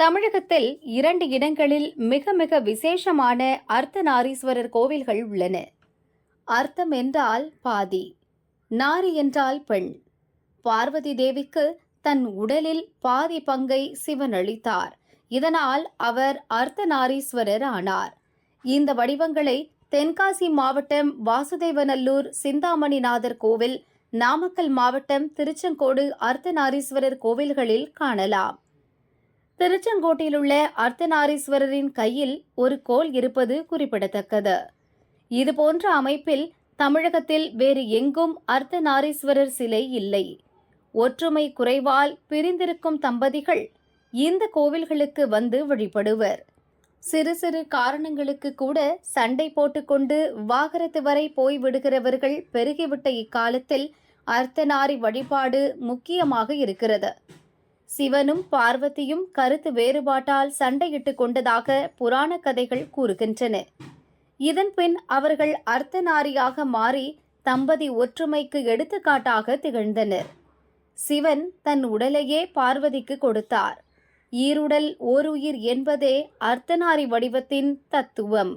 தமிழகத்தில் இரண்டு இடங்களில் மிக மிக விசேஷமான அர்த்தநாரீஸ்வரர் கோவில்கள் உள்ளன. அர்த்தம் என்றால் பாதி நாரி என்றால் பெண். பார்வதி தேவிக்கு தன் உடலில் பாதி பங்கை சிவன் அளித்தார். இதனால் அவர் அர்த்தநாரீஸ்வரர் ஆனார். இந்த வடிவங்களை தென்காசி மாவட்டம் வாசுதேவநல்லூர் சிந்தாமணிநாதர் கோவில் நாமக்கல் மாவட்டம் திருச்செங்கோடு அர்த்தநாரீஸ்வரர் கோவில்களில் காணலாம். திருச்செங்கோட்டிலுள்ள அர்த்தநாரீஸ்வரரின் கையில் ஒரு கோல் இருப்பது குறிப்பிடத்தக்கது. இதுபோன்ற அமைப்பில் தமிழகத்தில் வேறு எங்கும் அர்த்தநாரீஸ்வரர் சிலை இல்லை. ஒற்றுமை குறைவால் பிரிந்திருக்கும் தம்பதிகள் இந்த கோவில்களுக்கு வந்து வழிபடுவர். சிறு சிறு காரணங்களுக்கு கூட சண்டை போட்டுக்கொண்டு வாகரத்து வரை போய் விடுகிறவர்கள் பெருகிவிட்ட இக்காலத்தில் அர்த்தநாரி வழிபாடு முக்கியமாக இருக்கிறது. சிவனும் பார்வதியும் கருத்து வேறுபாட்டால் சண்டையிட்டுக் கொண்டதாக புராண கதைகள் கூறுகின்றன. இதன்பின் அவர்கள் அர்த்தநாரியாக மாறி தம்பதி ஒற்றுமைக்கு எடுத்துக்காட்டாக திகழ்ந்தனர். சிவன் தன் உடலையே பார்வதிக்கு கொடுத்தார். ஈருடல் ஓருயிர் என்பதே அர்த்தநாரி வடிவத்தின் தத்துவம்.